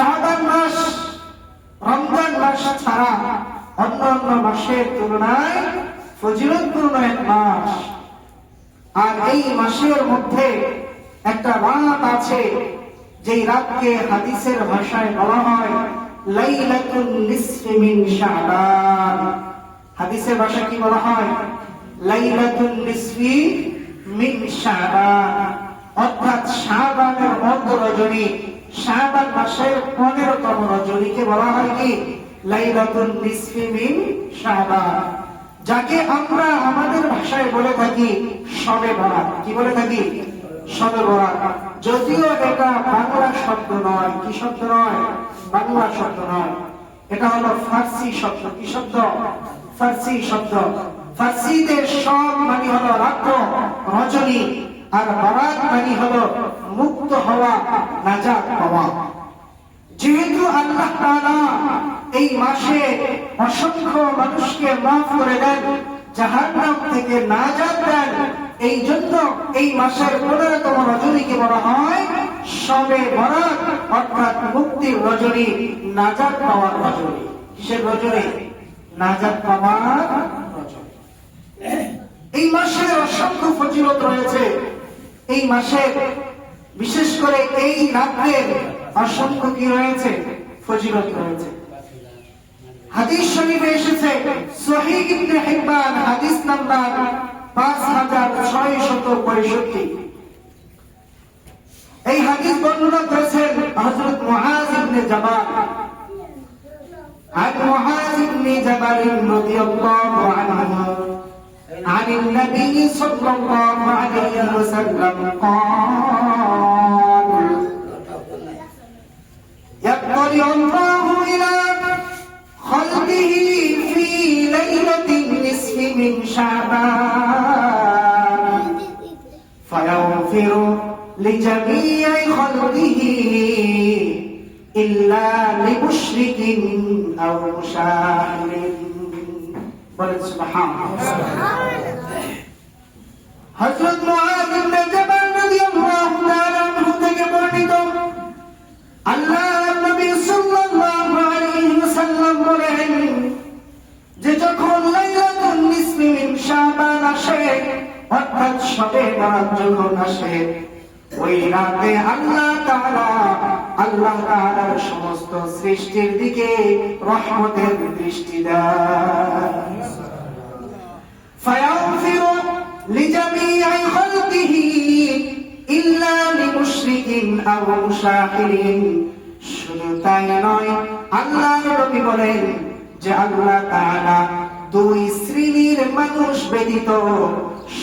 শাবান মাস, রমজান মাস ছাড়া অন্য অন্য মাসের তুলনায় ফজিলতপূর্ণ এক মাস। আর এই মাসের মধ্যে একটা রাত আছে, যেই রাতকে হাদিসের ভাষায় বলা হয় লাইলাতুন নিসফি মিন শাবান। হাদিসের ভাষায় কি বলা হয়? লাইলাতুন নিসফি মিন শাবান। অর্থাৎ শাবানের অর্ধ রজনী শাবান মাসের পনেরোতম রজনীকে বলা হয় কি? লাইলাতুন নিসফি মিন শাবান যাকে আমরা আমাদের ভাষায় বলে থাকি সবে বরাত। কি বলে থাকি? সবে বরাত। যদিও এটা বাংলা শব্দ নয়, কি শব্দ নয়? বাংলা শব্দ নয়। এটা হলো ফার্সি শব্দ। কি শব্দ? ফার্সি শব্দ। ফার্সিতে সব মানে হলো রাত্র, রজনী। আর বরাত মানে হলো মুক্ত হওয়া, নাজাত পাওয়া। যেহেতু আল্লাহ তাআলা এই মাসে অসংখ্য মানুষকে মাফ করে দেন, জাহান্নাম থেকে নাজাত দেন এই জন্য এই মাসের পনেরোতম রজনীকে বলা হয়? সবে বরাত, অর্থাৎ মুক্তির রজনী, নাজাত পাওয়ার রজনী। কিসের রজনী? নাজাত পাওয়ার রজনী। এই মাসের অসংখ্য ফজিলত রয়েছে। এই মাসের বিশেষ করে এই রাত্রের অসংখ্য কি রয়েছে ফজিলত রয়েছে হাদিস শরীফে এসেছে সহিহ ইবনে হিব্বান হাদিস নাম্বার 5665 এই হাদিস বর্ণনা করেছেন হযরত মুআজ ইবনে জাবাল عن معاذ بن جبل رضي الله عنه عن النبي صلى الله عليه وسلم قال يطلع الله إلى خلقه في ليلة النصف من شعبان فيغفر لجميع خلقه إلا لمشرك أو مشاهد বলেন সুবহানাল্লাহ হযরত মুআয ইবনে জাবাল রাদিয়াল্লাহু তাআলা আনহু থেকে বর্ণিত আল্লাহর নবী সাল্লাল্লাহু আলাইহি ওয়াসাল্লাম বলেন যে যখন লাইলাতুন নিসফি মিন শাবান আসে, অর্থাৎ শবে বরাত যখন আসে, ওই রাতে আল্লাহ তাআলা, আল্লাহ তাআলার সমস্ত সৃষ্টির দিকে রহমতের দৃষ্টি দেয় فيغفر لجميع خلقه إلا لمشرك أو مشاهد শুধু তাই নয় আল্লাহ নবী বলেন যে আল্লাহ তাআলা দুই শ্রেণীর মানুষ ব্যতীত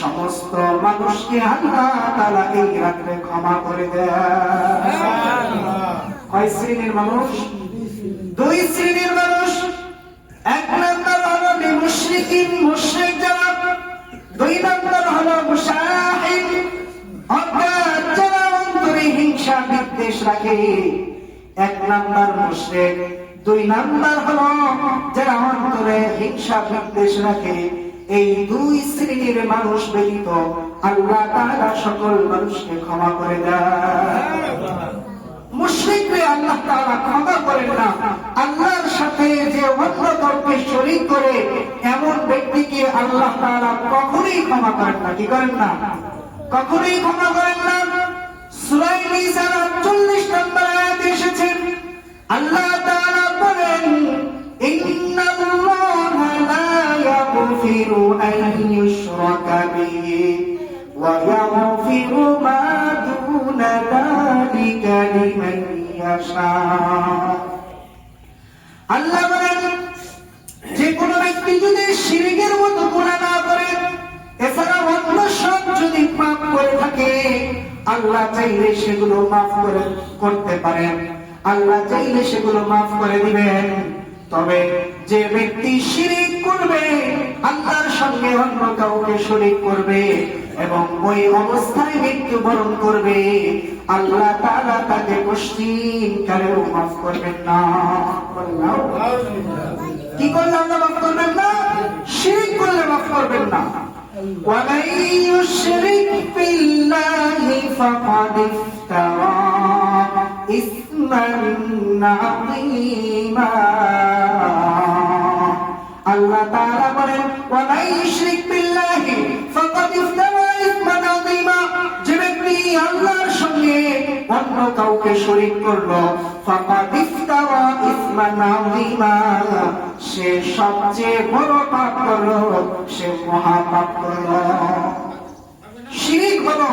সমস্ত মানুষকে আল্লাহ তাআলা এই রাত্রে ক্ষমা করে দেয় কয় শ্রেণীর মানুষ দুই শ্রেণীর মানুষ এক নম্বর মুশরিক, দুই নম্বর হলো যারা অন্তরে হিংসা বিদ্বেষ রাখে এই দুই শ্রেণির মানুষ ব্যতীত আল্লাহ তাআলা সকল মানুষকে ক্ষমা করে দেয় আল্লাহ ক্ষমা করেন না। আল্লাহর সাথে যে করে এমন ব্যক্তিকে আল্লাহ তাআলা কখনোই ক্ষমা করেন না। কি করেন না? কখনোই ক্ষমা করেন না। আল্লাহ তাআলা বলেন, ইন্নাল্লাহা লা ইয়াগফিরু আন ইউশরাকা বিহি আল্লাহ বলেন, যে কোনো ব্যক্তি যদি শিরিকের মতো গুনাহ না করে এছাড়া অন্য সব যদি পাপ করে থাকে আল্লাহ চাইলে সেগুলো মাফ করে করতে পারেন। আল্লাহ চাইলে সেগুলো মাফ করে দিবেন। তবে যে ব্যক্তি শিরিক করবে আল্লাহর সঙ্গে অন্য কাউকে শরিক করবে এবং ওই অবস্থায় মৃত্যুবরণ করবে আল্লাহ তাআলা তাকে পশ্চিম কালেও মাফ করবেন না। কি করলে আল্লাহ মাফ করবেন না? শিরিক করলে মাফ করবেন না। ومن يشرك بالله فقد افترى إثما عظيما الله تعالى قال ومن يشرك بالله فقد افترى অন্য কাউকে শরীক করল। সে সবচেয়ে বড় পাপ করল, সে মহা পাপ করল। শিরিক হলো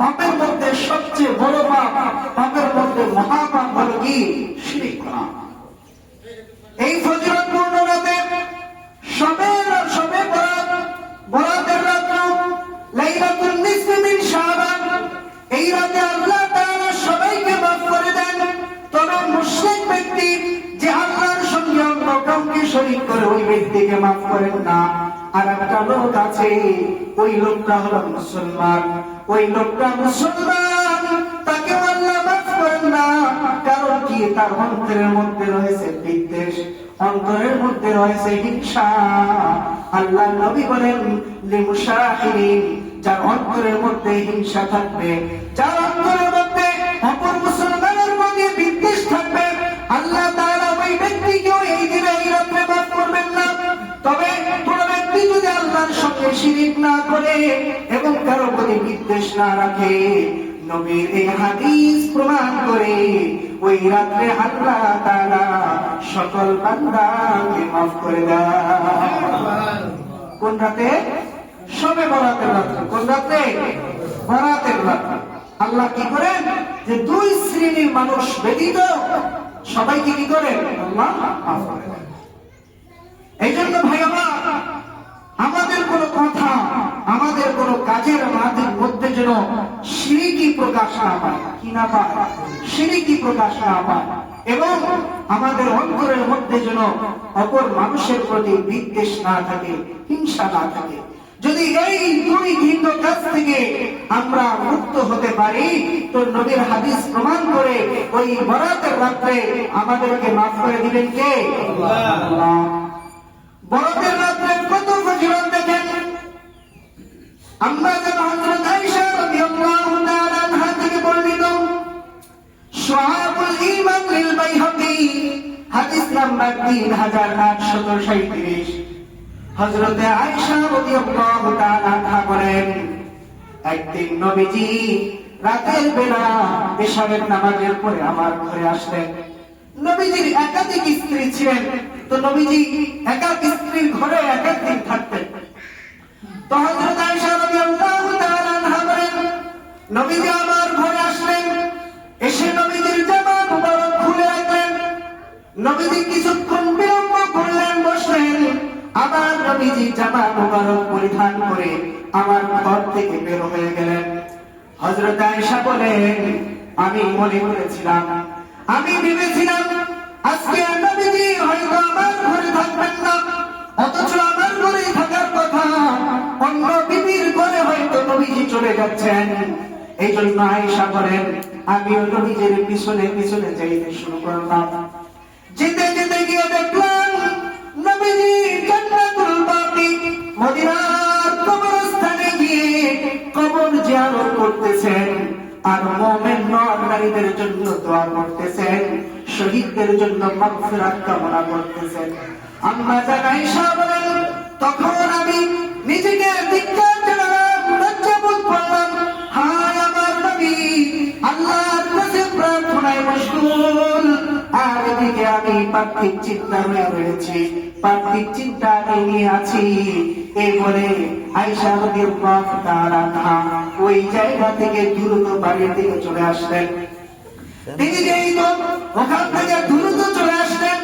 পাপের মধ্যে সবচেয়ে বড় পাপ, পাপের মধ্যে মহাপাপ হলো কি? শিরিক এই ফজিলতপূর্ণ রাতে সবে সবে বরাত, বরাতের রাত্র, লাইলাতুল নিসফি শাবান। এই রাতে আল্লাহ মাফ তবে মুশরিক ব্যক্তি যে আল্লাহর সঙ্গে অন্য কাউকে করে ওই ব্যক্তিকে মাফ করেন না। আর একটা লোক আছে, ওই লোকটা হলো মুসলমান। ওই লোকটা মুসলমান, তাকে আল্লাহ মাফ করেন না। কারণ কি? তার অন্তরের মধ্যে রয়েছে বিদ্বেষ, অন্তরের মধ্যে রয়েছে হিংসা। আল্লাহ নবী বলেন লিমুশাহিরিন যার অন্তরের মধ্যে হিংসা থাকবে, যার অন্তরের শিরিক না করে এবং কারও প্রতি বিদ্বেষ না রাখে, নবীর এই হাদিস প্রমাণ করে, ওই রাত্রে আল্লাহ সকল বান্দাকে করে কোন রাতে? সবে বরাতের রাত্রে। কোন রাত্রে বরাতের রাত্রে। আল্লাহ কি করেন? যে দুই শ্রেণির মানুষ ব্যতীত সবাইকে কি করেন? আল্লাহ করে। এই জন্য ভাই আমাদের কোন কথা আমাদের কোন কাজের মাঝের মধ্যে যেন সিঁড়ি প্রকাশ না পায়। কি না পায়? সিঁড়ি প্রকাশ না পায়। এবং আমাদের অন্তরের মধ্যে যেন অপর মানুষের প্রতি বিদ্বেষ না থাকে হিংসা না থাকে। যদি এই দুই ভিন্ন কাজ থেকে আমরা মুক্ত হতে পারি তো নবীর হাদিস প্রমাণ করে ওই বরাতের রাত্রে আমাদেরকে মাফ করে দিবেন কে? আল্লাহ। বড়দের রাত্রে কত ফজিলত দেখেন? আমরা যেন হযরত আয়েশা রাদিয়াল্লাহু তাআলা আনহা থেকে বর্ণিত শুআবুল ঈমান লিল বাইহাকি, হাদিস নাম্বার 3837 হযরতে আয়েশা রাদিয়াল্লাহু তাআলা আনহা বলেন, একদিন নবীজি রাতের বেলা পেশাবের নামাজের পরে আমার ঘরে আসলেন। নবীজির একাধিক স্ত্রী ছিলেন। তো নবীজি একাক স্ত্রীর ঘরে একাক দিন থাকতেন। তো হযরত আয়েশা রাদিয়াল্লাহু তাআলা আনহা বলেন, নবীজি আমার ঘরে আসলেন, এসে নবীজির জামা মুবারক খুলে রাখলেন। নবীজি কিছুক্ষণ বিলম্ব করলেন, বসলেন। আবার নবীজি জামা মুবারক পরিধান করে আমার ঘর থেকে বের হয়ে গেলেন। হযরত আয়েশা বলেন, আমি মনে করেছিলাম, আমি ভেবেছিলাম আজকে নবীজি হয়তো আমার ঘরে থাকবেন না, অথচ আমার ঘরে থাকার কথা, অন্য বিবির ঘরে হয়তো নবীজি চলে যাচ্ছেন। এই জন্য আয়েশা বলেন, আমিও নবীজির পিছনে পিছনে যাইতে শুরু করলাম। যেতে যেতে গিয়ে দেখলাম, নবীজি জান্নাতুল বাকি, মদিনার কবরস্থানে গিয়ে কবর জিয়ারত করতেছেন। আর মুমিন নর নারীদের জন্য দোয়া করতেছেন। শহীদদের জন্য মাগফিরাত কামনা করতেছেন আম্মা জান আয়েশা তখন আমি নিজেকে ধিক্কার জানালাম লজ্জা বোধ করলাম, হায় আমার নবী, আল্লাহর কাছে প্রার্থনায় মশগুল। আর এদিকে আমি পার্থিব চিন্তা হয়ে রয়েছি, পার্থিব চিন্তা আছি। এই বলে আয়সা তাআলা আনহা ওই জায়গা থেকে দ্রুত বাড়ির দিকে চলে আসলেন। তিনি যেই ওখান থেকে দ্রুত চলে আসলেন।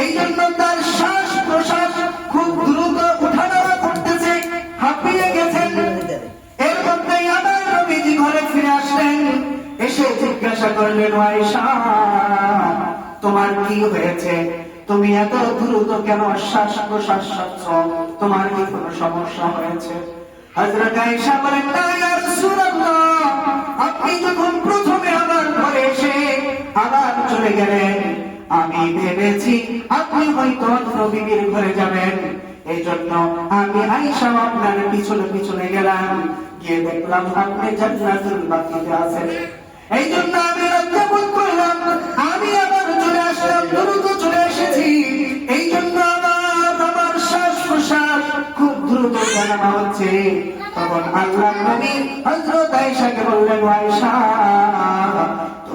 এই জন্য তার শ্বাস প্রশ্বাস খুব দ্রুত উঠানামা করতেছে, হাঁপিয়ে গেছেন। এর মধ্যে আমার নবীজি ঘরে ফিরে আসলেন। এসে জিজ্ঞাসা করলেন "ও আয়েশা, তোমার কি হয়েছে? তুমি এত দ্রুত কেন শ্বাস প্রশ্বাস তোমার কি কোনো সমস্যা হয়েছে? হযরত আয়েশা বলেন, না, ইয়া রাসূলুল্লাহ, আপনি যখন প্রথমে আমার ঘরে এসে আবার চলে গেলেন। আমি ভেবেছি আপনি হয়তো অন্য বিবির ঘরে যাবেন। এই জন্য আমি আইসা আপনার পিছনে পিছনে গেলাম। গিয়ে দেখলাম আপনি জান্নাতুল বাকিতে আছেন। এই জন্য আমি লজ্জা বোধ করলাম, আমি আবার চলে আসলাম, দ্রুত চলে এসেছি। এই জন্য আমার আমার শ্বাস প্রশ্বাস খুব দ্রুত জানানো হচ্ছে। তখন আল্লাহ নবী হযরত আয়েশাকে বললেন আয়েশা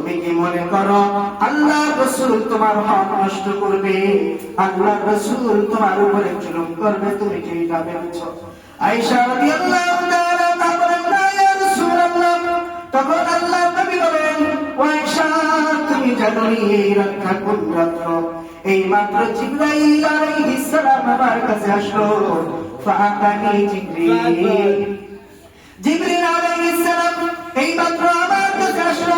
তুমি কি মনে করো আল্লাহ রসুল তোমার হক নষ্ট করবে? আল্লাহ রসুল তোমার উপরে জুলুম করবে, তুমি কি এটা ভেবেছো? আয়েশা রাদিয়াল্লাহু তখন আল্লাহ নবী বলেন, "ও তুমি জানো এই রক্ষা কোন রাত্র এই মাত্র জিবরাইল আলাইহিস সালাম আমার কাছে আসলো। ফাআতানি জিবরিল। জিবরিল আলাইহিস সালাম এই মাত্র আমার কাছে আসলো।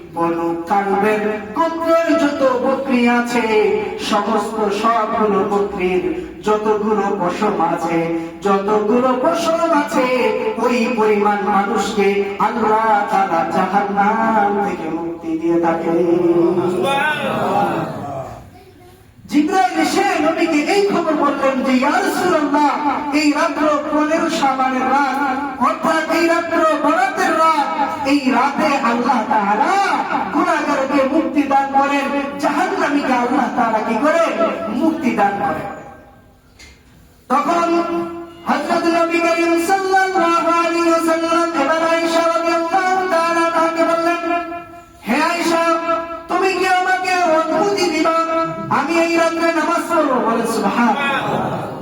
যতগুলো পশম আছে, যতগুলো পশম আছে, ওই পরিমাণ মানুষকে আল্লাহ তারা জাহান্নাম থেকে মুক্তি দিয়ে থাকে। জিব্রাইল এসে নবীকে এই খবর বললেন যে, ইয়া এই রাত্র 15 শাবানের রাত, অর্থাৎ এই রাত্র বরাতের রাত, এই রাতে আল্লাহ মুক্তি দান করেন, জাহান্নামীকে আল্লাহ তাআলা কি করে? মুক্তি দান করেন। তখন হযরত নবী করিম সাল্লাল্লাহু আলাইহি ওয়াসাল্লাম আয়েশা এই রাত্রে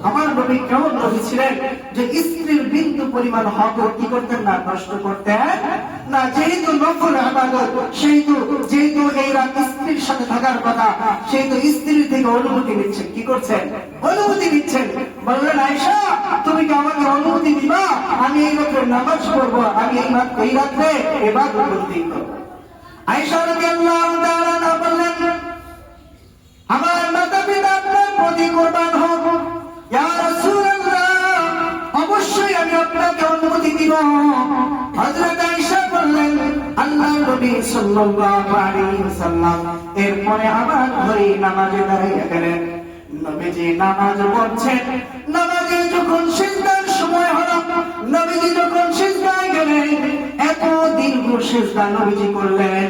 আমার নবী কেমন নবী ছিলেন যে স্ত্রীর বিন্দু পরিমাণ হক কি করতেন না নষ্ট করতেন? না, যেহেতু নফল আবাদত, সেহেতু, যেহেতু এই রাত স্ত্রীর সাথে থাকার কথা, সেহেতু স্ত্রীর থেকে অনুমতি নিচ্ছেন। কি করছেন? অনুমতি নিচ্ছেন। বললেন, আয়েশা, তুমি কি আমাকে অনুমতি দিবা? আমি এই রাত্রে নামাজ পড়ব, আমি এই রাত এই রাত্রে এবার উপস্থিত করব আয়েশা রাদিয়াল্লাহু তাআলা বললেন আমার মাতা পিতা প্রতি কোরবান হোক অবশ্যই আমি আপনাকে অনুমতি দিব। হযরত আয়েশা বললেন আল্লাহ নবী সাল্লাল্লাহু আলাইহি ওয়াসাল্লাম এরপরে আমার ঘরে নামাজে দাঁড়িয়ে গেলেন। নবীজি নামাজ পড়ছেন। নামাজে যখন সিজদার সময় হলো, নবীজি যখন সিজদায় গেলেন, এত দীর্ঘ সিজদা নবীজি করলেন।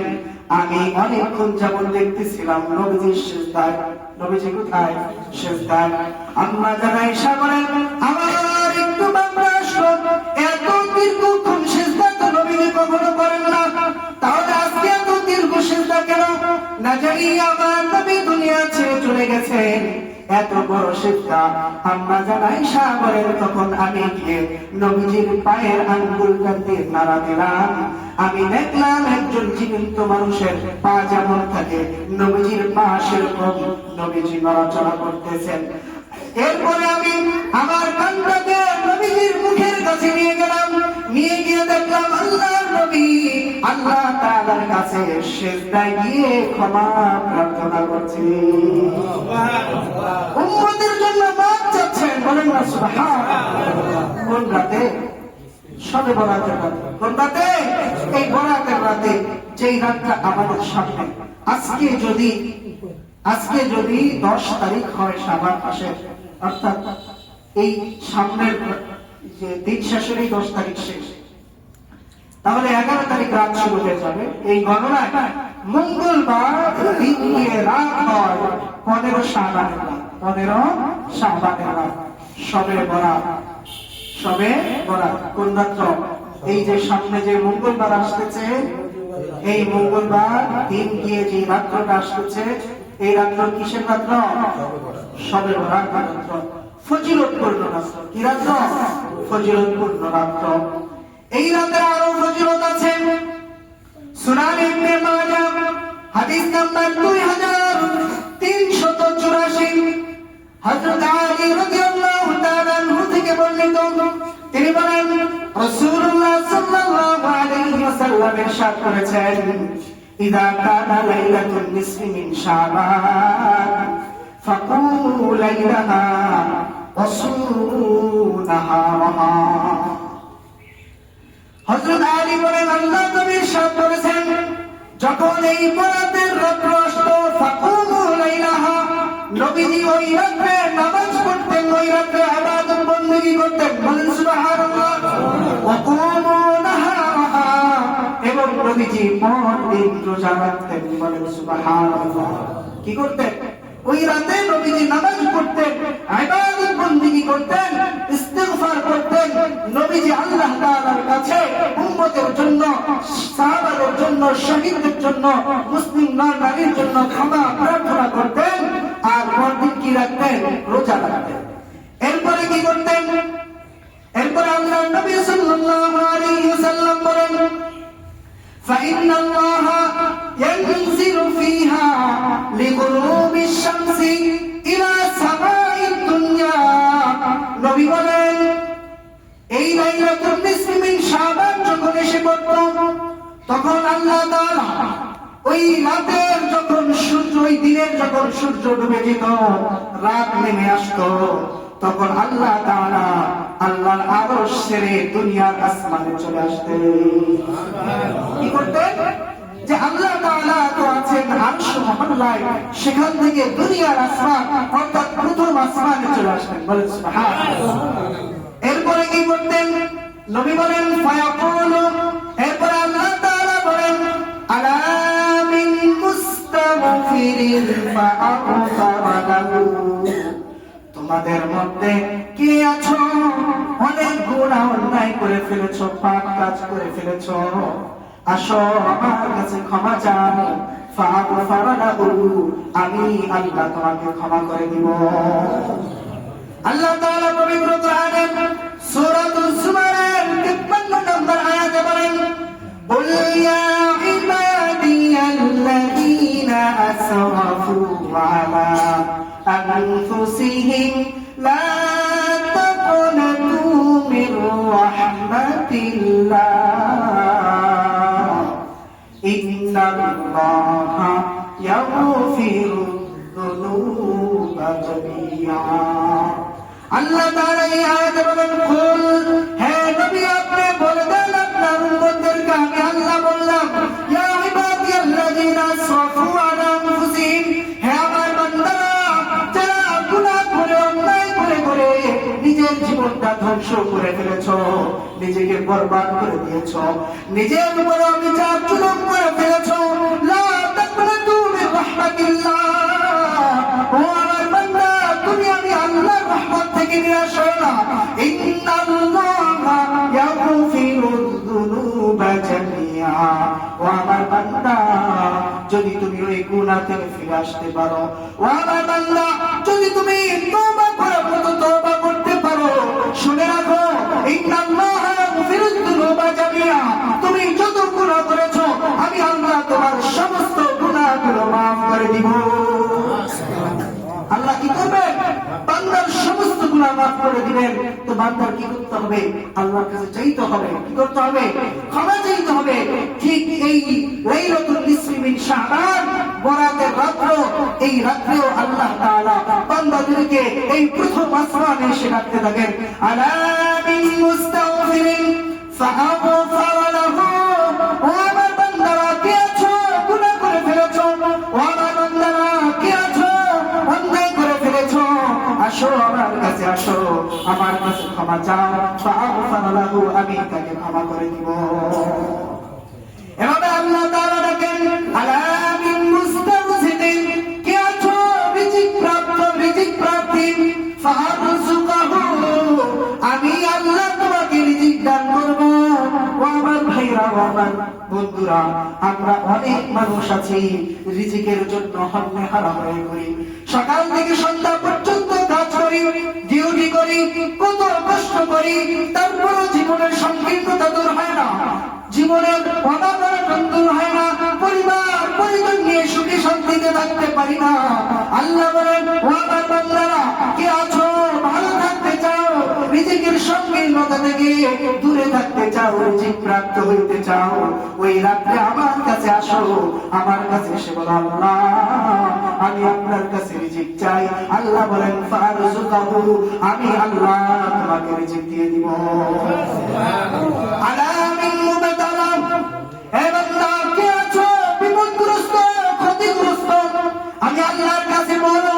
আমি অনেকক্ষণ যেমন দেখতেছিলাম নবীজির সিজদায়। নবীজি কোথায়? সিজদায়। আমরা জানাই সাগরের আমার এত বড় সিজদা আম্মা জানাই সাগরের তখন আমি গিয়ে নবীজির পায়ের আঙ্গুলটা দিয়ে নাড়া দিলাম। আমি দেখলাম একজন জীবিত মানুষের পা যেমন থাকে, নবীজির পা সেরকম। নবীজি নড়াচড়া করতেছেন। এরপরে আমি আমার কান্দাকে নবীজির মুখের কাছে নিয়ে গেলাম। নিয়ে গিয়ে দেখলাম আল্লাহ নবী আল্লাহ তাআলার কাছে সেজদায় গিয়ে ক্ষমা প্রার্থনা করছে। উম্মতের জন্য মাপ চাচ্ছেন, বলেন না, সুবহানাল্লাহ। কোন রাতে? সবে বরাতের রাতে। কোন রাতে? এই বরাতের রাতে, যেই রাতটা আমাদের সামনে। আজকে যদি আজকে যদি দশ তারিখ হয় সাবান মাসের অর্থাৎ এই সামনের যে দিন শেষের এই দশ তারিখ শেষ। তাহলে এগারো তারিখ রাত শুরু হয়ে যাবে। এই মঙ্গলবার দিন দিয়ে রাত হয় পনেরো পনেরো সবে বরাত। সবে কোন এই যে সামনে যে মঙ্গলবার আসতেছে, এই মঙ্গলবার দিন গিয়ে যে রাত্রটা আসতেছে এই রাত্র কিসের রাত্র সবে রাত্র ফজিলতপূর্ণ রাত্র কি রাত্র ফজিলতপূর্ণ রাত্র এই রাতের আরও ফজিলত আছে। সুনান ইবনে হাদিস নাম্বার 2384 হযরত আলী রাদিয়াল্লাহু তাআলা আনহু থেকে বর্ণিত। তিনি বলেন, রাসূলুল্লাহ সাল্লাল্লাহু আলাইহি ওয়াসাল্লাম ইরশাদ করেছেন। إذا كان ليلة النصف من شعبان فقوموا ليلها وصوموا نهارها. হজরত আলী বলেন আল্লাহ তুমি সব করেছেন যখন এই বরাতের রাত্র আসতো ফাকুমু লাইলাহা নবীজি ওই রাত্রে নামাজ পড়তেন, ওই রাত্রে আবাদত বندگی করতেন। বলেন সুবহানাল্লাহ। ওয়া এবং নবীজি মহৎ রোজা রাখতেন বলেন সুবহানাল্লাহ। কি করতেন? ওই রাতে নবীজি নামাজ পড়তেন, ইবাদত বندگی করতেন, ইস্তিগফার করতেন। নবীজি আল্লাহ তাআলার কাছে উম্মতের জন্য, সাহাবাদের জন্য, শহীদদের জন্য, মুসলিম নর নারীর জন্য ক্ষমা প্রার্থনা করতেন, আর পরদিন কি রাখতেন? রোজা রাখতেন। এরপরে কি করতেন? এরপরে আল্লাহ নবী সাল্লাল্লাহু আলাইহি ওয়াসাল্লাম বলেন فإن الله ينزل فيها لغروب الشمس إلى سماء الدنيا নবী বলেন এই লাইলাতুল নিসফি মিন শাবান যখন এসে পড়ত তখন আল্লাহ তাআলা ওই রাতের যখন সূর্য ওই দিনের যখন সূর্য ডুবে যেত রাত নেমে আসতো তখন আল্লাহ আল্লাহর আরশ ছেড়ে দুনিয়ার আসমানে চলে আসতেন। কি করতেন? যে আল্লাহ তাআলা তো আছেন আরশ মহল্লায়, সেখান থেকে দুনিয়ার আসমান, অর্থাৎ প্রথম আসমানে চলে আসতেন। সুবহানাল্লাহ। এরপরে কি করতেন? নবী বলেন, ফায়াকুলু। এরপরে আল্লাহ তাআলা বলেন, আলা মিন মুস্তাগফিরিন তোমাদের মধ্যে কে আছো অনেক গুনাহ অন্যায় করে ফেলেছো পাপ কাজ করে ফেলেছো আসো আমার কাছে ক্ষমা চাও ফাআগফারা লাহু আমি আল্লাহ তোমাকে ক্ষমা করে দিব আল্লাহ তাআলা পবিত্র কোরআনের সূরাতুল জুমারের 53 নম্বর আয়াতে বলেন قل يا عبادي الذين أسرفوا على أنفسهم بهم لا تقنطوا من رحمة الله إن الله يغفر الذنوب جميعا الله تعالى يا رب الكل ধ্বংস করে ফেলেছো, নিজেকে বরবাদ করে দিয়েছ। নিজের অবিচার করে ফেলেছো। তুমি যদি তুমি ওই গুনাহ থেকে ফিরে আসতে পারো। ও আমার বান্দা, যদি তুমি তওবা তুমি যত গুণা করেছ আমি আল্লাহ তোমার সমস্ত গুণাগুলো মাফ করে দিব আল্লাহ কি করবেন বান্দার গুনাহ মাফ করে দিবেন, তো বান্দার কি করতে হবে? আল্লাহর কাছে চাইতে হবে। কি করতে হবে? ক্ষমা চাইতে হবে। ঠিক এই লাইলাতুল নিসফি মিন বরাতের রাত্র, এই রাত্রেও আল্লাহ তাআলা বান্দাদেরকে এই প্রথম আসমানে এসে রাখতে থাকেন। আলা মিন মুস্তাগফিরিন ফাআগফার কাছে আসো আমার কাছে ক্ষমা চাও আমি তাকে ক্ষমা করে দিব। এভাবে আল্লাহ তাআলা ডাকেন আলা মিন মুস্তাগফিরিন কে আছো রিজিক প্রাপ্ত, রিজিক ফারজুকাহু আমি আল্লাহ তোমাকে রিজিক দান করব। ও ভাইরা, ও বন্ধুরা, আমরা অনেক মানুষ আছি, রিজিকের জন্য হন্যে হারা হয়ে করি সকাল থেকে সন্ধ্যা ডিউটি করি, কত কষ্ট করি, তারপরও জীবনের সংকীর্ণতা দূর হয় না। জীবনের অনাবরণ দূর হয় না। পরিবার পরিবার নিয়ে সুখী শান্তিতে থাকতে পারি না। চাও রিজিক প্রাপ্ত হইতে চাও। ওই রাত্রে আমার কাছে আসো আমার কাছে এসে বলো আল্লাহ আমি আপনার কাছে রিজিক চাই। আল্লাহ বলেন ফারজুকাহু আমি আল্লাহ তোমাকে রিজিক দিয়ে দিব। আলামিন মুবতালা হে বান্দা কে আছো? বিপদগ্রস্ত ক্ষতিগ্রস্ত? আমি আল্লাহর কাছে বলো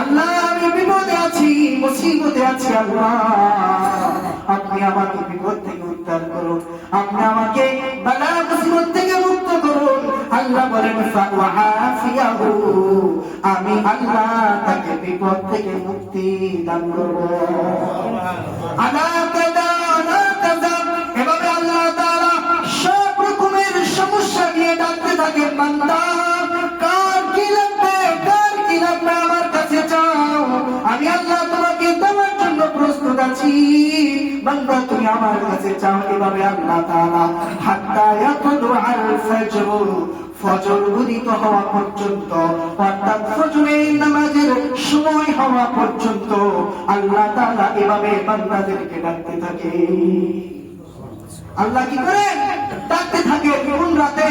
আল্লাহ আমি বিপদে আছি মুসিবতে আছি আল্লাহ। আপনি আমাকে বিপদ থেকে উদ্ধার করুন আপনি আমাকে বালা থেকে মুক্ত করুন। আল্লাহ বলেন ফাওয়াফিয়াহু আমি আল্লাহ তাকে বিপদ থেকে মুক্তি দান করব। সব রকমের কার কার আমার কাছে চাও। আমি আল্লাহ তোমাকে দেওয়ার জন্য প্রস্তুত আছি। বান্দা, তুমি আমার কাছে চাও এভাবে আল্লাহ তাআলা। হাত্তা ইয়াতুলু আল ফজর। ফজর উদিত হওয়া পর্যন্ত, অর্থাৎ ফজরের নামাজের সময় হওয়া পর্যন্ত আল্লাহ তাআলা এভাবে বান্দাদেরকে ডাকতে থাকে। আল্লাহ কি করে? ডাকতে থাকে কোন রাতে,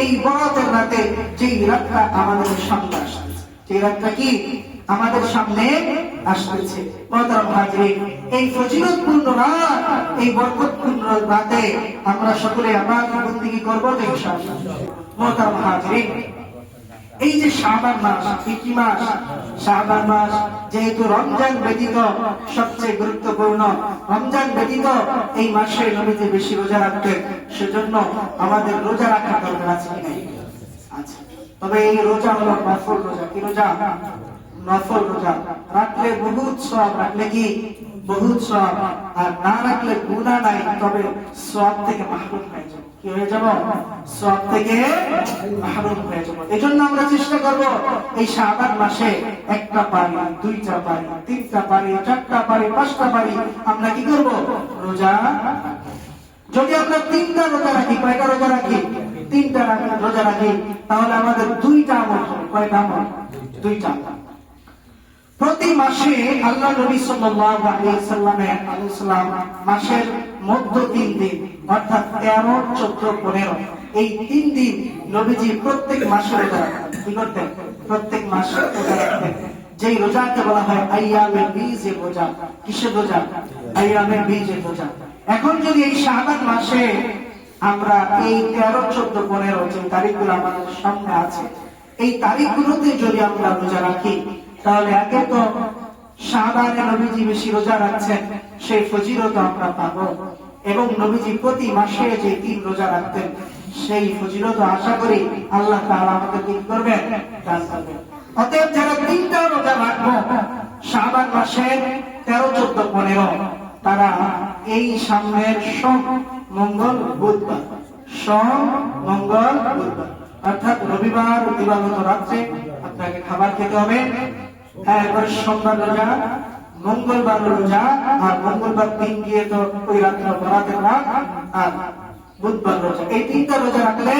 এই বরাতের রাতে, যেই রাতটা আমাদের সামনে সেই আমাদের সামনে আসতেছে? এই ফজিলতপূর্ণ রাত, এই বরকতপূর্ণ রাতে আমরা সকলে আমার বন্দিগি করব মহতারাম হাজরিন এই যে শাহবান মাস এই কি মাস শাহবান মাস যেহেতু রমজান ব্যতীত সবচেয়ে গুরুত্বপূর্ণ, রমজান ব্যতীত এই মাসে নবীজি বেশি রোজা রাখতেন সেজন্য আমাদের রোজা রাখা দরকার আছে কি নাই? আচ্ছা তবে এই রোজা হলো নফল রোজা। কি রোজা? নফল রোজা। রাখলে বহুত সব রাখলে কি? বহুত সব আর না রাখলে গুণা নাই, তবে সব থেকে মাহরুম হয়ে কি হয়ে যাব? সব থেকে মাহরুম হয়ে যাব। এজন্য আমরা চেষ্টা করব এই মাসে একটা পারি, দুইটা পারি, তিনটা পারি, চারটা পারি, পাঁচটা পারি। আমরা কি করব? রোজা যদি আমরা তিনটা রোজা রাখি, কয়টা রোজা রাখি? তিনটা রাখি- রোজা রাখি। তাহলে আমাদের দুইটা আমল কয়টা আমল? দুইটা। প্রতি মাসে আল্লাহ নবী সাল্লাল্লাহু আলাইহি সাল্লামের আলাইহিস সালাম মাসের মধ্য তিন দিন অর্থাৎ 13 14 15 এই তিন দিন নবীজি প্রত্যেক মাসে রোজা রাখতেন কি করতেন? প্রত্যেক মাসে রোজা রাখতেন। যেই রোজাকে বলা হয় আইয়ামের বীজের রোজা। কিসের রোজা? আইয়ামের বীজের রোজা। এখন যদি এই শাহবান মাসে আমরা এই তেরো, চোদ্দ, পনেরো যে তারিখগুলো আমাদের সামনে আছে, এই তারিখগুলোতে যদি আমরা রোজা রাখি, তাহলে একে তো শাহবানে নবীজি বেশি রোজা রাখছেন, সেই আমরা এবং নবীজি প্রতি মাসে যে তিন রোজা রাখতেন, সেই আশা করি আল্লাহ কি করবেন? অতএব যারা তিনটা রোজা রাখব মাসের তেরো, চোদ্দ, পনেরো, তারা এই সামনের সোম মঙ্গল, বুধবার। সোম, মঙ্গল, বুধবার। অর্থাৎ রবিবার, দিবাগত রাত্রে আপনাকে খাবার খেতে হবে। হ্যাঁ সোমবার রোজা, মঙ্গলবার রোজা, আর মঙ্গলবার দিন গিয়ে তো ওই রাত্রে বরাতের রাত, আর বুধবার রোজা। এই তিনটা রোজা রাখলে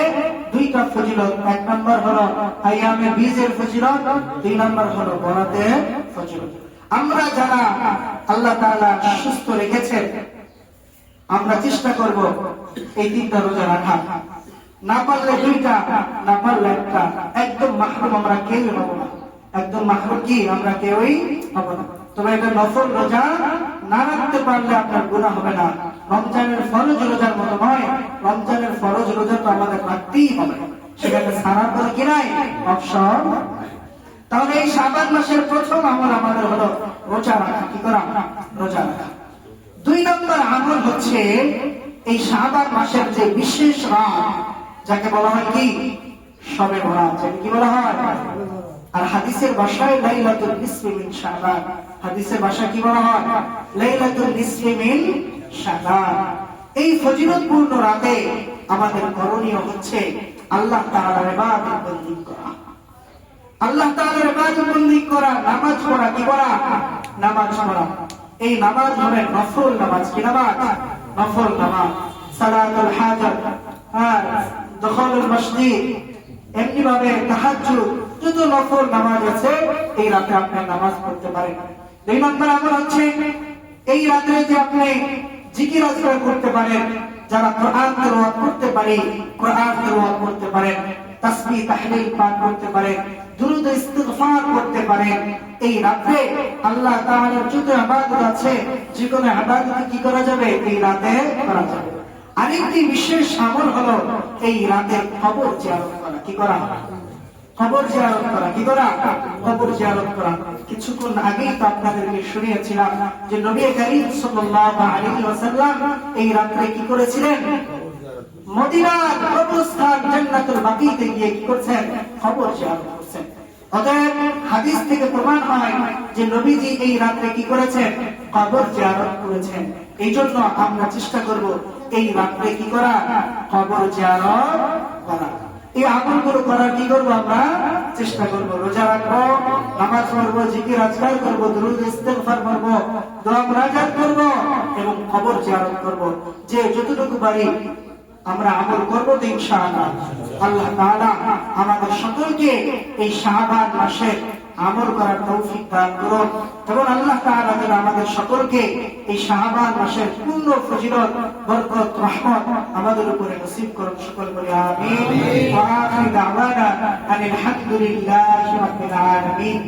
দুইটা ফজিলত। এক নম্বর হলো আইয়ামে বীজের ফজিলত, দুই নম্বর হলো বরাতের ফজিলত। আমরা যারা আল্লাহ তাআলা সুস্থ রেখেছেন আমরা চেষ্টা করব এই তিনটা রোজা রাখা। না পারলে দুইটা, না পারলে একটা। একদম মাহরুম আমরা কেউই হব না? একদম মাহরুম কি? আমরা কেউই হব না। তবে এটা নফল রোজা না রাখতে পারলে আপনার গুণা হবে না। রমজানের ফরজ রোজার মতো নয়। রমজানের ফরজ রোজা তো আমাদের রাখতেই হবে। সেখানে সারা করে কি নাই? অপশন তাহলে এই শাবান মাসের প্রথম আমল আমাদের হলো রোজা রাখা। কি করা? রোজা রাখা। দুই নম্বর আমল হচ্ছে এই শাবান মাসের যে বিশেষ রাত, যাকে বলা হয় কি? সবে বরাত। যাকে কি বলা হয়? আর হাদিসের ভাষায় লাইলাতুল নিসফি মিন শাবান। হাদিসের ভাষা কি বলা হয়? লাইলাতুল নিসফি মিন শাবান। এই ফজিলতপূর্ণ রাতে আমাদের করণীয় হচ্ছে আল্লাহ তাআলার ইবাদত বন্দি করা। আল্লাহ তাআলার ইবাদত বন্দি করা, নামাজ পড়া কি করা? নামাজ পড়া। এই নামাজ হবে নফল নামাজ, কি নামাজ? নফল নামাজ। সালাতুল হাজাত আর দখলুল মসজিদ। এমনি ভাবে তাহাজ্জুদ। যত নফল নামাজ আছে, এই রাতে আপনি নামাজ পড়তে পারেন। দুই নম্বর আমল হচ্ছে, এই রাতে যে আপনি জিকির আজকার করতে পারেন, যারা কোরআন তেলাওয়াত করতে পারে, কোরআন তেলাওয়াত করতে পারেন, তাসবিহ, তাহলিল পাঠ করতে পারেন দুরূদ ইস্তিগফার করতে পারেন এই রাতে আল্লাহ তাআলার যত ইবাদত আছে। যে কোনো ইবাদত কি করা যাবে? এই রাতে করা যাবে। আরেকটি বিশেষ আমল হলো এই রাতে কবর জিয়ারত করা। কি করা? কবর জিয়ারত করা। কি করা? কবর জিয়ারত করা। কিছুক্ষণ আগেই তো আপনাদেরকে শুনিয়েছিলাম যে নবী করিম সাল্লাল্লাহু আলাইহি ওয়াসাল্লাম এই রাতে কি করেছিলেন? মদিনার জান্নাতুল বাকিতে গিয়ে কি করছেন? কবর জিয়ারত করছেন। অতএব হাদিস থেকে প্রমাণ হয় যে নবীজি এই কি করেছেন? কবর জিয়ারত করেছেন। এই জন্য আমরা চেষ্টা করব এই রাত্রে কি করা? কবর জিয়ারত করা। এই আমলগুলো করার কি করব আমরা? চেষ্টা করব। রোজা রাখব, নামাজ পড়ব, জিকির আজকার করব, দুরুদ করব, দোয়া করব এবং কবর জিয়ারত করব। যে যতটুকু পারি আমরা আমল করব তো ইনশাআল্লাহ। আল্লাহ তাআলা আমাদের সকলকে এই শাহবান মাসে আমল করার তৌফিক দান করুন এবং আল্লাহ তাআলা যেন আমাদের সকলকে এই শাহবান মাসের পূর্ণ ফজিলত বরকত রহমত আমাদের উপরে নসিব করুন সকল বলি আমিন। ওয়া আখির দাওয়ানা আনিল হামদুলিল্লাহি রাব্বিল আলামিন।